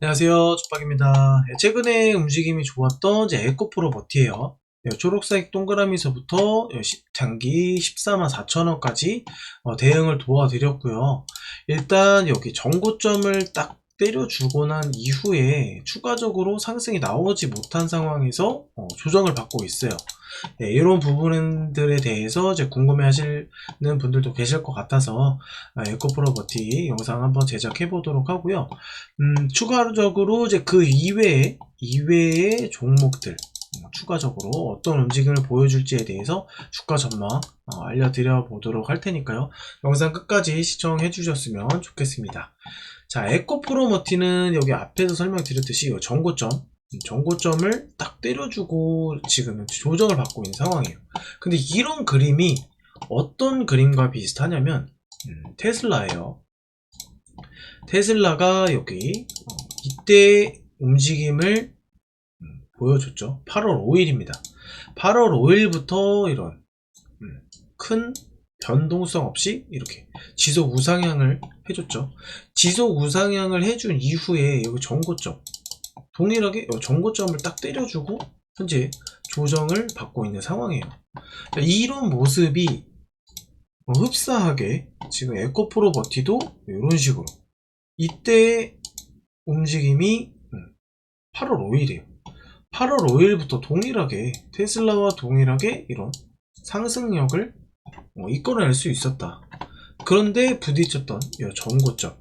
안녕하세요. 족박입니다. 예, 최근에 움직임이 좋았던 에코프로 버티예요. 예, 초록색 동그라미서부터 예, 시- 장기 14만 4천원까지 어, 대응을 도와드렸고요. 일단 여기 정고점을 딱 때려주고 난 이후에 추가적으로 상승이 나오지 못한 상황에서 어, 조정을 받고 있어요. 예, 이런 부분들에 대해서 이제 궁금해 하시는 분들도 계실 것 같아서 아, 에코프로 버티 영상 한번 제작해 보도록 하고요. 음, 추가적으로 이제 그 이외에, 이외의 종목들, 어, 추가적으로 어떤 움직임을 보여줄지에 대해서 주가 전망 어, 알려드려 보도록 할 테니까요. 영상 끝까지 시청해 주셨으면 좋겠습니다. 자, 에코프로머티는 여기 앞에서 설명드렸듯이 이 정고점, 이 정고점을 딱 때려주고 지금은 조정을 받고 있는 상황이에요. 근데 이런 그림이 어떤 그림과 비슷하냐면, 음, 테슬라예요. 테슬라가 여기 어, 이때 움직임을 음, 보여줬죠. 8월 5일입니다. 8월 5일부터 이런 음, 큰 변동성 없이 이렇게 지속 우상향을 해줬죠. 지속 우상향을 해준 이후에 여기 정고점 동일하게 어, 정고점을 딱 때려주고 현재 조정을 받고 있는 상황이에요. 자, 이런 모습이 어, 흡사하게 지금 에코프로 버티도 이런 식으로 이때 움직임이 8월 5일이에요. 8월 5일부터 동일하게 테슬라와 동일하게 이런 상승력을 어, 이끌어낼 수 있었다. 그런데 부딪혔던 이 전고점.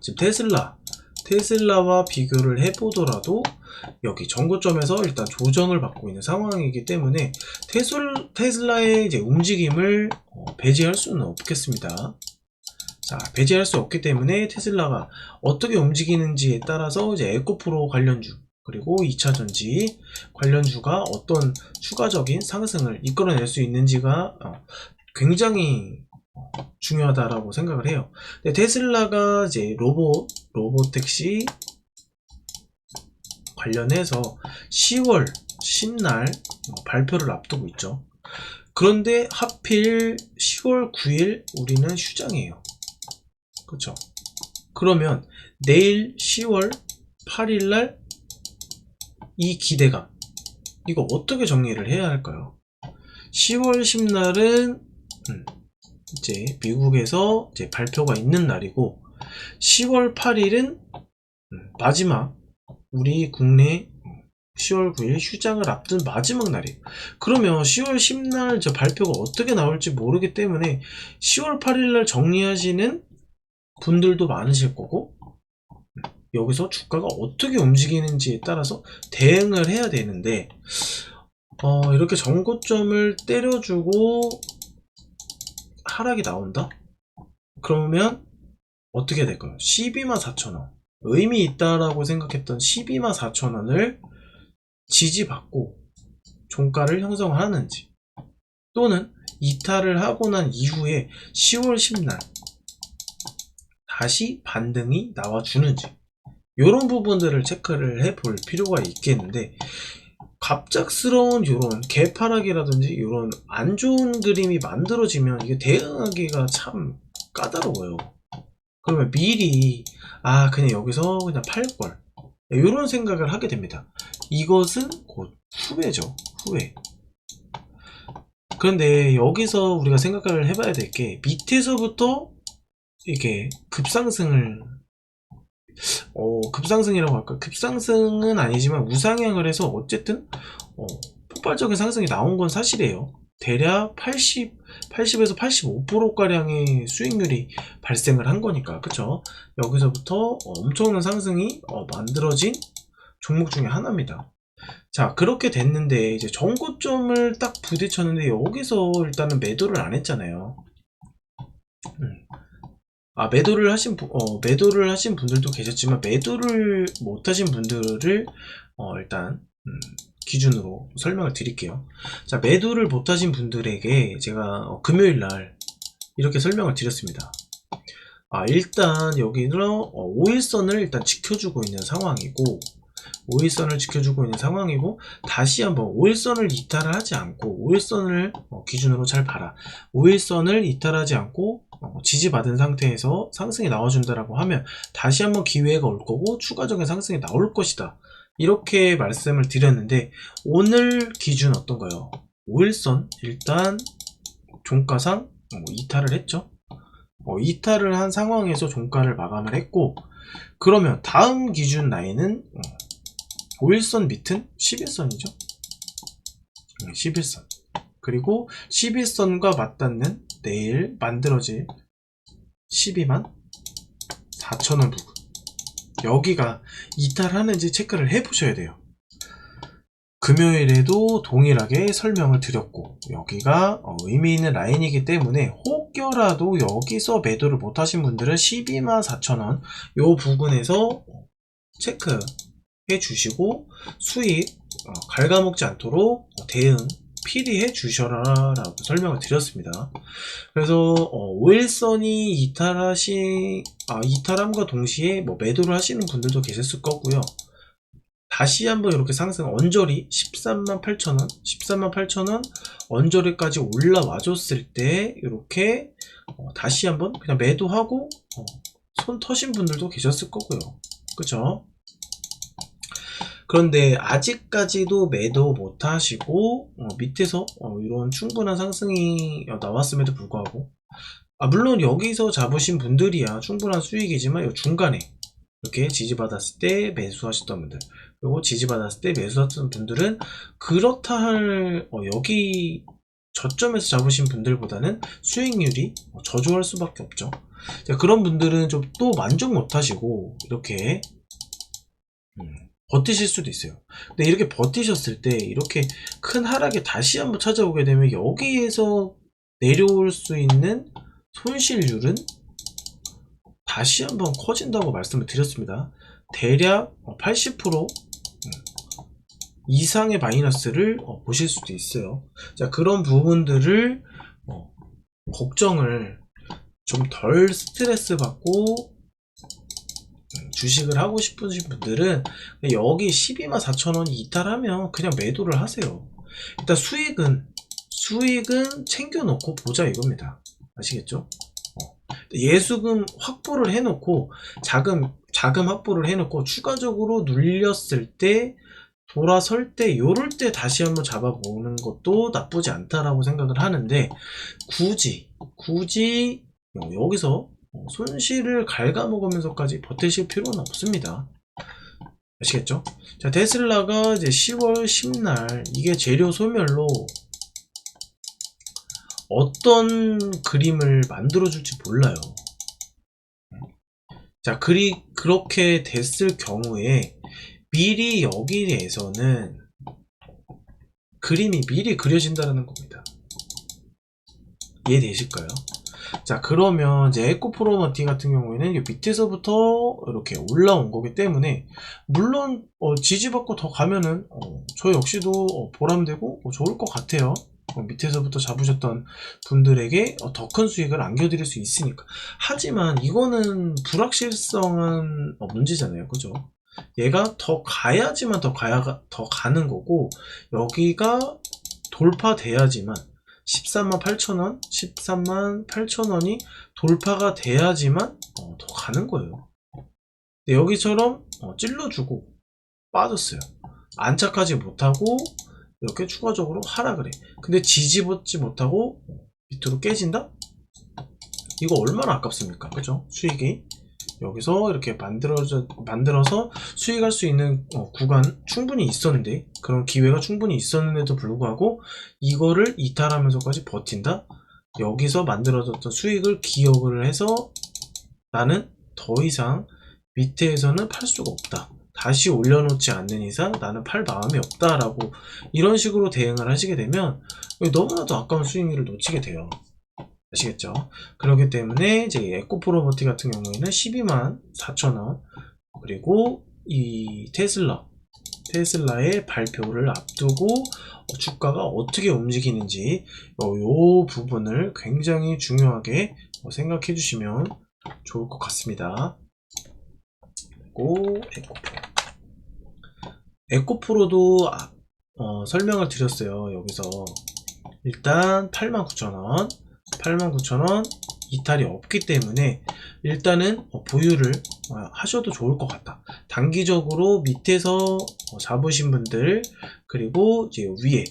지금 테슬라, 테슬라와 비교를 해보더라도 여기 전고점에서 일단 조정을 받고 있는 상황이기 때문에 테슬, 테슬라의 이제 움직임을 어, 배제할 수는 없겠습니다. 자, 배제할 수 없기 때문에 테슬라가 어떻게 움직이는지에 따라서 이제 에코프로 관련주 그리고 2차 전지 관련주가 어떤 추가적인 상승을 이끌어낼 수 있는지가 어, 굉장히 어, 중요하다라고 생각을 해요. 근데 테슬라가 이제 로봇 로봇 택시 관련해서 10월 10날 어, 발표를 앞두고 있죠. 그런데 하필 10월 9일 우리는 휴장이에요. 그쵸? 그러면 내일 10월 8일 날 이 기대감 이거 어떻게 정리를 해야 할까요? 10월 10날은 음, 이제 미국에서 이제 발표가 있는 날이고 10월 8일은 음, 마지막 우리 국내 10월 9일 휴장을 앞둔 마지막 날이에요. 그러면 10월 10날 저 발표가 어떻게 나올지 모르기 때문에 10월 8일 날 정리하시는 분들도 많으실 거고 여기서 주가가 어떻게 움직이는지에 따라서 대응을 해야 되는데 어, 이렇게 정고점을 때려주고 하락이 나온다? 그러면 어떻게 될까요? 12만 4천원 의미 있다라고 생각했던 12만 4천원을 지지받고 종가를 형성하는지 또는 이탈을 하고 난 이후에 10월 10날 다시 반등이 나와주는지 이런 부분들을 체크를 해 볼 필요가 있겠는데 갑작스러운 이런 개파락이라든지 이런 안 좋은 그림이 만들어지면 이게 대응하기가 참 까다로워요. 그러면 미리 아 그냥 여기서 그냥 팔걸 이런 생각을 하게 됩니다. 이것은 곧 후회죠. 후회. 그런데 여기서 우리가 생각을 해봐야 될 게 밑에서부터 이게 급상승을 어, 급상승이라고 할까? 급상승은 아니지만 우상향을 해서 어쨌든 어, 폭발적인 상승이 나온 건 사실이에요. 대략 80, 80에서 85%가량의 수익률이 발생을 한 거니까, 그쵸? 여기서부터 어, 엄청난 상승이 어, 만들어진 종목 중에 하나입니다. 자, 그렇게 됐는데, 이제 정고점을 딱 부딪혔는데, 여기서 일단은 매도를 안 했잖아요. 음. 아, 매도를 하신, 분- 어, 매도를 하신 분들도 계셨지만, 매도를 못 하신 분들을, 어, 일단, 음, 기준으로 설명을 드릴게요. 자, 매도를 못 하신 분들에게 제가 어, 금요일 날 이렇게 설명을 드렸습니다. 아, 일단 여기는 어, 5일선을 일단 지켜주고 있는 상황이고, 5일선을 지켜주고 있는 상황이고, 다시 한번 5일선을 이탈을 하지 않고, 5일선을 기준으로 잘 봐라. 5일선을 이탈하지 않고, 어, 지지받은 상태에서 상승이 나와준다라고 하면 다시 한번 기회가 올 거고 추가적인 상승이 나올 것이다. 이렇게 말씀을 드렸는데 오늘 기준 어떤가요? 5일선 일단 종가상 어, 이탈을 했죠. 어, 이탈을 한 상황에서 종가를 마감을 했고 그러면 다음 기준 라인은 어, 5일선 밑은 11선이죠. 11선. 그리고 11선과 맞닿는 내일 만들어질 12만 4천원 부분. 여기가 이탈하는지 체크를 해 보셔야 돼요. 금요일에도 동일하게 설명을 드렸고 여기가 어, 의미 있는 라인이기 때문에 혹여라도 여기서 매도를 못 하신 분들은 12만 4천원 요 부분에서 체크해 주시고 수익 어, 갉아먹지 않도록 어, 대응 필히 해 주셔라 라고 설명을 드렸습니다. 그래서 어, 5일선이 이탈하시 아, 이탈함과 동시에 뭐 매도를 하시는 분들도 계셨을 거고요. 다시 한번 이렇게 상승 언저리 13만 8천원 13만 8천원 언저리까지 올라와 줬을 때 이렇게 어, 다시 한번 그냥 매도하고 어, 손 터신 분들도 계셨을 거고요 그죠 그런데 아직까지도 매도 못 하시고 어, 밑에서 어, 이런 충분한 상승이 나왔음에도 불구하고. 아, 물론 여기서 잡으신 분들이야. 충분한 수익이지만 이 중간에 이렇게 지지받았을 때 매수하셨던 분들 그리고 지지받았을 때 매수하셨던 분들은 그렇다 할 어, 여기 저점에서 잡으신 분들보다는 수익률이 어, 저조할 수밖에 없죠. 자, 그런 분들은 좀 또 만족 못 하시고 이렇게 음, 버티실 수도 있어요 근데 이렇게 버티셨을 때 이렇게 큰 하락에 다시 한번 찾아오게 되면 여기에서 내려올 수 있는 손실률은 다시 한번 커진다고 말씀을 드렸습니다. 대략 80% 음, 이상의 마이너스를 어, 보실 수도 있어요. 자, 그런 부분들을 어, 걱정을 좀 덜 스트레스 받고 음, 주식을 하고 싶으신 분들은 여기 12만 4천 원이 이탈하면 그냥 매도를 하세요. 일단 수익은 수익은 챙겨놓고 보자 이겁니다. 아시겠죠? 예수금 확보를 해놓고 자금 자금 확보를 해놓고 추가적으로 눌렸을 때 돌아설 때 요럴 때 다시 한번 잡아보는 것도 나쁘지 않다라고 생각을 하는데 굳이 굳이 여기서 손실을 갉아먹으면서까지 버티실 필요는 없습니다. 아시겠죠? 자 테슬라가 이제 10월 10날 이게 재료 소멸로 어떤 그림을 만들어 줄지 몰라요. 자, 그리 그렇게 됐을 경우에 미리 여기에서는 그림이 미리 그려진다는 겁니다. 이해되실까요? 자, 그러면 이제 에코프로머티 같은 경우에는 이 밑에서부터 이렇게 올라온 거기 때문에 물론 어, 지지받고 더 가면은 어, 저 역시도 어, 보람되고 어, 좋을 것 같아요. 어, 밑에서부터 잡으셨던 분들에게 어, 더큰 수익을 안겨드릴 수 있으니까. 하지만 이거는 불확실성은 어, 문제잖아요. 그죠? 얘가 더 가야지만 더 가야 더 가는 거고 여기가 돌파돼야지만 13만 8천원 13만 8천원이 돌파가 돼야지만 어, 더 가는 거예요 여기처럼 어, 찔러주고 빠졌어요 안착하지 못하고 이렇게 추가적으로 하락을 해. 근데 지지받지 못하고 밑으로 깨진다? 이거 얼마나 아깝습니까? 그죠? 수익이. 여기서 이렇게 만들어져, 만들어서 수익할 수 있는 어, 구간 충분히 있었는데, 그런 기회가 충분히 있었는데도 불구하고, 이거를 이탈하면서까지 버틴다? 여기서 만들어졌던 수익을 기억을 해서 나는 더 이상 밑에서는 팔 수가 없다. 다시 올려놓지 않는 이상 나는 팔 마음이 없다라고 이런 식으로 대응을 하시게 되면 너무나도 아까운 수익률을 놓치게 돼요. 아시겠죠? 그렇기 때문에 이제 에코프로버티 같은 경우에는 12만 4천원 그리고 이 테슬라 테슬라의 발표를 앞두고 주가가 어떻게 움직이는지 이 부분을 굉장히 중요하게 생각해 주시면 좋을 것 같습니다. 그리고 에코프로 에코프로도 아, 어, 설명을 드렸어요 여기서 일단 89,000원 89,000원 이탈이 없기 때문에 일단은 어, 보유를 어, 하셔도 좋을 것 같다. 단기적으로 밑에서 어, 잡으신 분들 그리고 이제 위에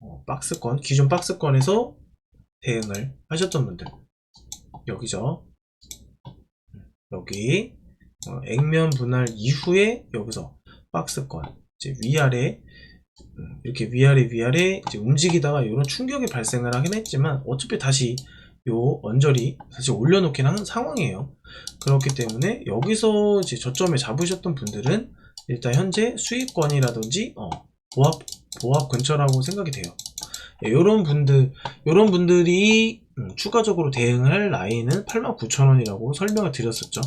어, 박스권 기존 박스권에서 대응을 하셨던 분들 여기죠. 여기 어, 액면 분할 이후에 여기서 박스권 이제 위아래 음, 이렇게 위아래 위아래 이제 움직이다가 이런 충격이 발생을 하긴 했지만 어차피 다시 요 언저리 다시 올려놓긴 하는 상황이에요. 그렇기 때문에 여기서 이제 저점에 잡으셨던 분들은 일단 현재 수익권이라든지 어, 보합 보합 근처라고 생각이 돼요. 이런 분들 이런 분들이 음, 추가적으로 대응을 할 라인은 89,000원이라고 설명을 드렸었죠.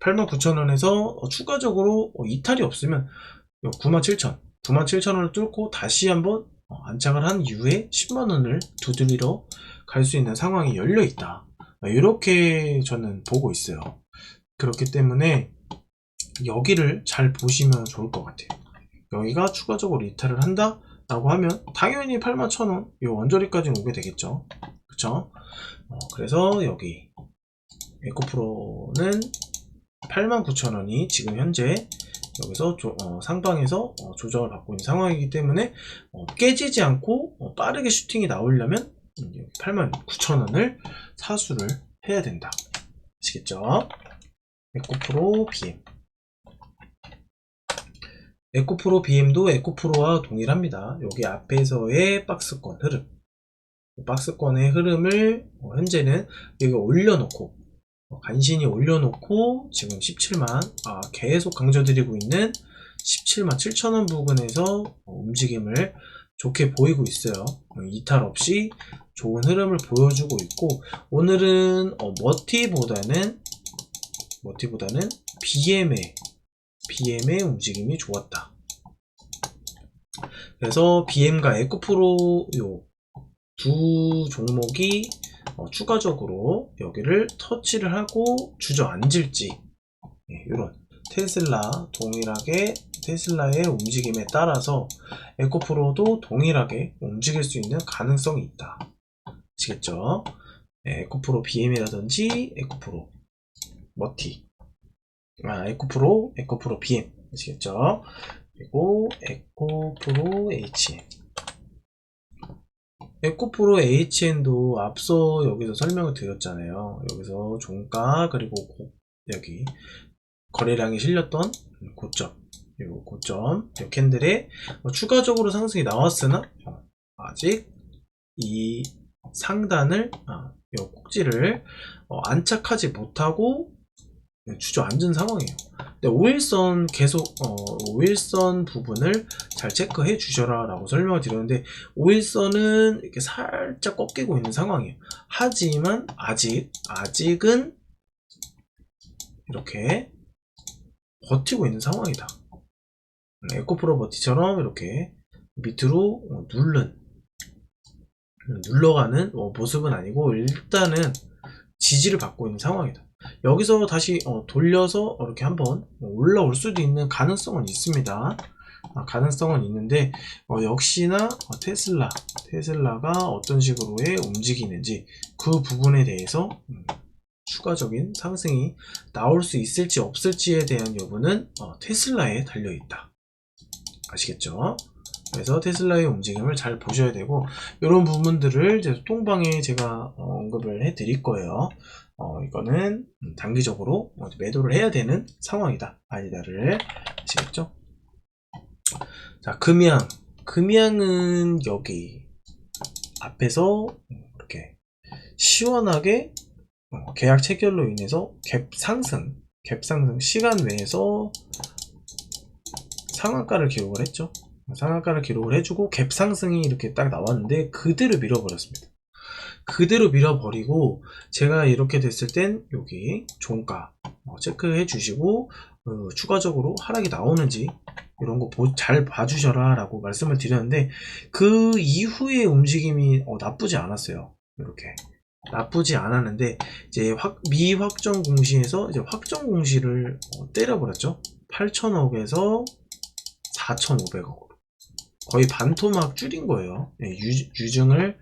89,000원에서 추가적으로 어, 이탈이 없으면 97,000, 97,000원을 뚫고 다시 한번 어, 안착을 한 이후에 10만원을 두드리러 갈 수 있는 상황이 열려 있다. 이렇게 저는 보고 있어요. 그렇기 때문에 여기를 잘 보시면 좋을 것 같아요. 여기가 추가적으로 이탈을 한다? 라고 하면 당연히 81,000원 이 원저리까지 오게 되겠죠. 그쵸? 어, 그래서 여기 에코프로는 89,000원이 지금 현재 여기서 조- 어, 상방에서 어, 조정을 받고 있는 상황이기 때문에 어, 깨지지 않고 어, 빠르게 슈팅이 나오려면 89,000원을 사수를 해야 된다. 아시겠죠? 에코프로 BM 에코프로 BM도 에코프로와 동일합니다. 여기 앞에서의 박스권 흐름 박스권의 흐름을 어, 현재는 여기 올려놓고 어, 간신히 올려놓고 지금 17만 아, 계속 강조드리고 있는 17만 7천원 부근에서 어, 움직임을 좋게 보이고 있어요. 어, 이탈 없이 좋은 흐름을 보여주고 있고 오늘은 어, 머티보다는 머티보다는 BM의 BM의 움직임이 좋았다. 그래서 BM과 에코프로 요 두 종목이 어, 추가적으로 여기를 터치를 하고 주저앉을지 이런 테슬라 동일하게 테슬라의 움직임에 따라서 에코프로도 동일하게 움직일 수 있는 가능성이 있다. 아시겠죠? 네, 에코프로 BM이라든지 에코프로 머티 아, 에코프로 에코프로 BM 아시겠죠? 그리고 에코프로 HM 에코프로 HN도 앞서 여기서 설명을 드렸잖아요. 여기서 종가 그리고 고- 여기 거래량이 실렸던 고점, 요 고점, 요 캔들에 어, 추가적으로 상승이 나왔으나 어, 아직 이 상단을 아, 요 꼭지를 어, 안착하지 못하고 주저앉은 상황이에요. 근데 5일선 계속 어, 5일선 부분을 잘 체크해 주셔라 라고 설명을 드렸는데 5일선은 이렇게 살짝 꺾이고 있는 상황이에요. 하지만 아직 아직은 이렇게 버티고 있는 상황이다. 음, 에코프로 버티처럼 이렇게 밑으로 어, 누른 음, 눌러가는 어, 모습은 아니고 일단은 지지를 받고 있는 상황이다. 여기서 다시 어, 돌려서 이렇게 한번 올라올 수도 있는 가능성은 있습니다. 아, 가능성은 있는데 어, 역시나 어, 테슬라 테슬라가 어떤 식으로의 움직이는지 그 부분에 대해서 음, 추가적인 상승이 나올 수 있을지 없을지에 대한 여부는 어, 테슬라에 달려 있다. 아시겠죠? 그래서 테슬라의 움직임을 잘 보셔야 되고 이런 부분들을 이제 소통방에 제가 어, 언급을 해 드릴 거예요. 어, 이거는 음, 단기적으로 어, 매도를 해야 되는 상황이다. 아니다를 아시겠죠? 자, 금양. 금양은 여기 앞에서 이렇게 시원하게 어, 계약 체결로 인해서 갭 상승, 갭 상승 시간 외에서 상한가를 기록을 했죠. 상한가를 기록을 해주고 갭 상승이 이렇게 딱 나왔는데 그대로 밀어버렸습니다. 그대로 밀어버리고 제가 이렇게 됐을 땐 여기 종가 어, 체크해 주시고 어, 추가적으로 하락이 나오는지 이런 거 잘 봐주셔라 라고 말씀을 드렸는데 그 이후의 움직임이 어, 나쁘지 않았어요. 이렇게 나쁘지 않았는데 이제 확, 미확정 공시에서 이제 확정 공시를 어, 때려버렸죠. 8천억에서 4,500억으로 거의 반토막 줄인 거예요. 예, 유, 증을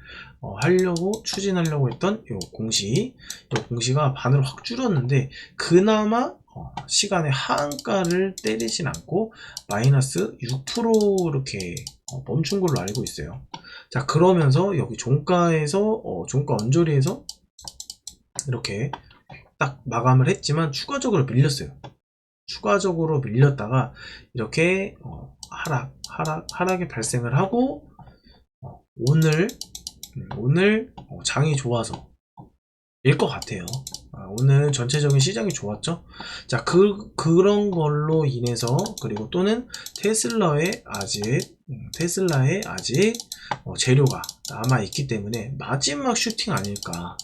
하려고 추진하려고 했던 요 공시, 요 공시가 반을 확 줄었는데 그나마 어, 시간의 하한가를 때리진 않고 마이너스 6% 이렇게 어, 멈춘 걸로 알고 있어요. 자 그러면서 여기 종가에서 어, 종가 언저리에서 이렇게 딱 마감을 했지만 추가적으로 밀렸어요. 추가적으로 밀렸다가 이렇게 어, 하락, 하락, 하락이 발생을 하고 어, 오늘 음, 오늘 어, 장이 좋아서 일 것 같아요. 아, 오늘 전체적인 시장이 좋았죠. 자, 그 그런 걸로 인해서 그리고 또는 테슬라의 아직 음, 테슬라의 아직 어, 재료가 남아 있기 때문에 마지막 슈팅 아닐까.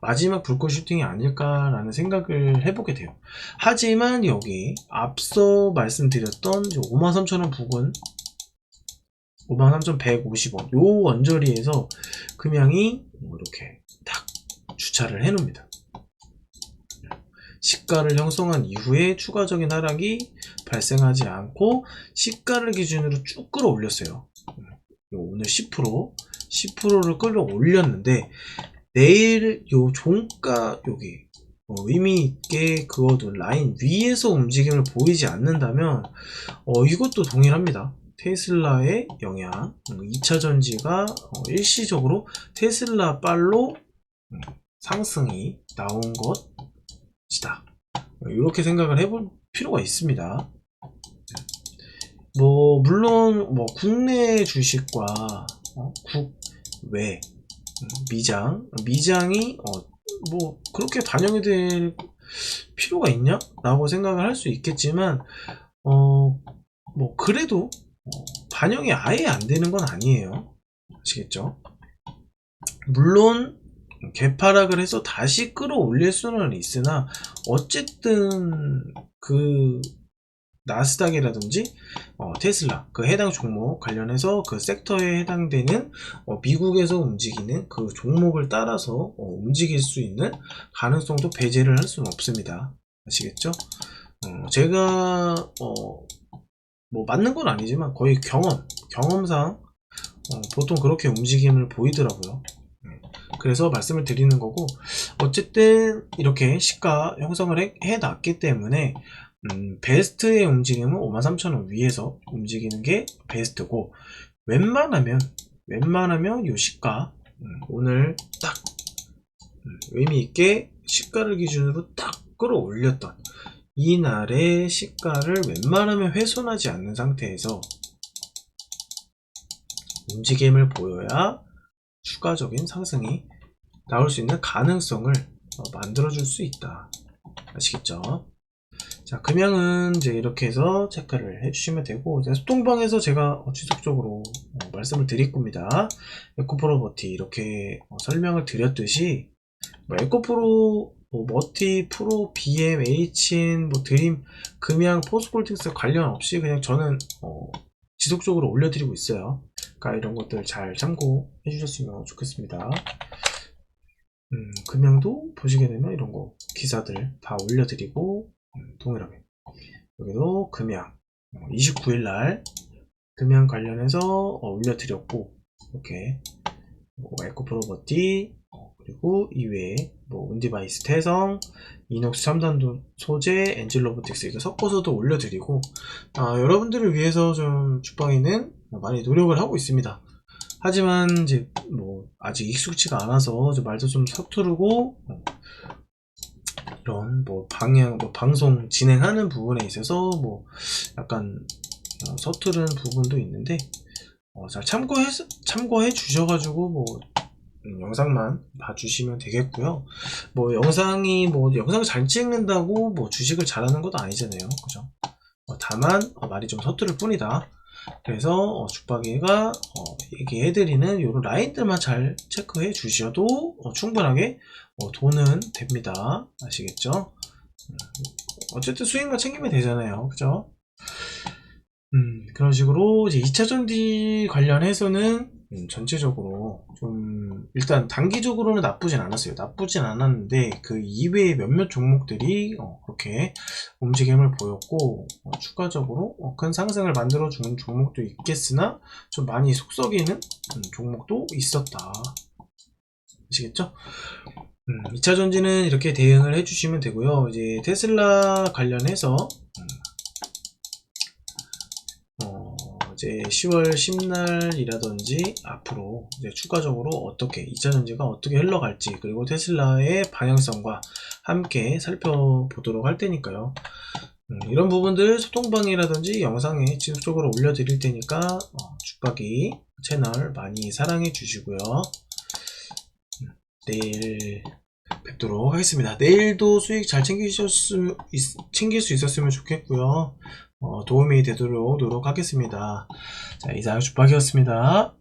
마지막 불꽃 슈팅이 아닐까라는 생각을 해보게 돼요. 하지만 여기 앞서 말씀드렸던 53,000원 부근 53,150원 요 언저리에서 금양이 이렇게 딱 주차를 해 놓습니다. 시가를 형성한 이후에 추가적인 하락이 발생하지 않고 시가를 기준으로 쭉 끌어올렸어요. 오늘 10% 10%를 끌어올렸는데 내일 요 종가 여기 어, 의미 있게 그어둔 라인 위에서 움직임을 보이지 않는다면 어, 이것도 동일합니다. 테슬라의 영향 2차 전지가 어, 일시적으로 테슬라 빨로 음, 상승이 나온 것이다. 이렇게 생각을 해볼 필요가 있습니다. 뭐 물론 뭐 국내 주식과 어, 국외 음, 미장 미장이 어, 뭐 그렇게 반영이 될 필요가 있냐? 라고 생각을 할 수 있겠지만 어 뭐 그래도 어, 반영이 아예 안 되는 건 아니에요 아시겠죠? 물론 개파락을 해서 다시 끌어올릴 수는 있으나 어쨌든 그 나스닥이라든지 어, 테슬라 그 해당 종목 관련해서 그 섹터에 해당되는 어, 미국에서 움직이는 그 종목을 따라서 어, 움직일 수 있는 가능성도 배제를 할 수는 없습니다. 아시겠죠? 어, 제가 어, 뭐 맞는 건 아니지만 거의 경험 경험상 어, 보통 그렇게 움직임을 보이더라고요. 음, 그래서 말씀을 드리는 거고 어쨌든 이렇게 시가 형성을 해, 해 놨기 때문에 음, 베스트의 움직임은 53,000원 위에서 움직이는 게 베스트고 웬만하면 웬만하면 요 시가 음, 오늘 딱 음, 의미 있게 시가를 기준으로 딱 끌어올렸던 이날의 시가를 웬만하면 훼손하지 않는 상태에서 움직임을 보여야 추가적인 상승이 나올 수 있는 가능성을 어, 만들어 줄 수 있다. 아시겠죠? 자, 금양은 이제 이렇게 해서 체크를 해주시면 되고, 이제 소통방에서 제가 어, 지속적으로 어, 말씀을 드릴 겁니다. 에코프로 버티 이렇게 어, 설명을 드렸듯이, 뭐 에코프로, 뭐 머티, 프로, BM, HN, 뭐 드림, 금양, 포스콜틱스 관련 없이 그냥 저는 어, 지속적으로 올려드리고 있어요. 그러니까 이런 것들 잘 참고해 주셨으면 좋겠습니다. 음, 금양도 보시게 되면 이런 거 기사들 다 올려드리고 동일하게. 여기도 금양. 29일 날 금양 관련해서 어, 올려드렸고 이렇게 뭐 에코 프로버티 어, 그리고 이외에 뭐 온디바이스 태성 이녹스 첨단도 소재 엔젤 로보틱스 이거 섞어서도 올려드리고 아, 여러분들을 위해서 좀 주방에는 많이 노력을 하고 있습니다. 하지만 이제 뭐 아직 익숙치가 않아서 말도 좀 서투르고 어, 이런 뭐 방향, 뭐 방송 진행하는 부분에 있어서 뭐 약간 어, 서투른 부분도 있는데 어, 잘 참고해 참고해 주셔가지고 뭐 음, 영상만 봐주시면 되겠고요. 뭐 영상이 뭐 영상 잘 찍는다고 뭐 주식을 잘하는 것도 아니잖아요, 그죠? 어, 다만 어, 말이 좀 서투를 뿐이다. 그래서 어, 죽박이가 어, 얘기해드리는 이런 라인들만 잘 체크해 주셔도 어, 충분하게 어, 돈은 됩니다. 아시겠죠? 음, 어쨌든 수익만 챙기면 되잖아요. 그죠? 음, 그런 식으로 이제 2차 전지 관련해서는 음, 전체적으로 좀 일단 단기적으로는 나쁘진 않았어요. 나쁘진 않았는데 그 이외의 몇몇 종목들이 어, 그렇게 움직임을 보였고 어, 추가적으로 어, 큰 상승을 만들어주는 종목도 있겠으나 좀 많이 속썩이는 음, 종목도 있었다. 아시겠죠? 음, 2차 전지는 이렇게 대응을 해주시면 되고요. 이제 테슬라 관련해서 이제 10월 10날이라든지 앞으로 이제 추가적으로 어떻게 2차 전지가 어떻게 흘러갈지 그리고 테슬라의 방향성과 함께 살펴보도록 할 테니까요. 음, 이런 부분들 소통방이라든지 영상에 지속적으로 올려드릴 테니까 어, 죽박이 채널 많이 사랑해 주시고요. 음, 내일 뵙도록 하겠습니다. 내일도 수익 잘 챙기셨으면 있- 챙길 수 있었으면 좋겠고요. 어, 도움이 되도록 노력하겠습니다. 자, 이상 죽박이었습니다.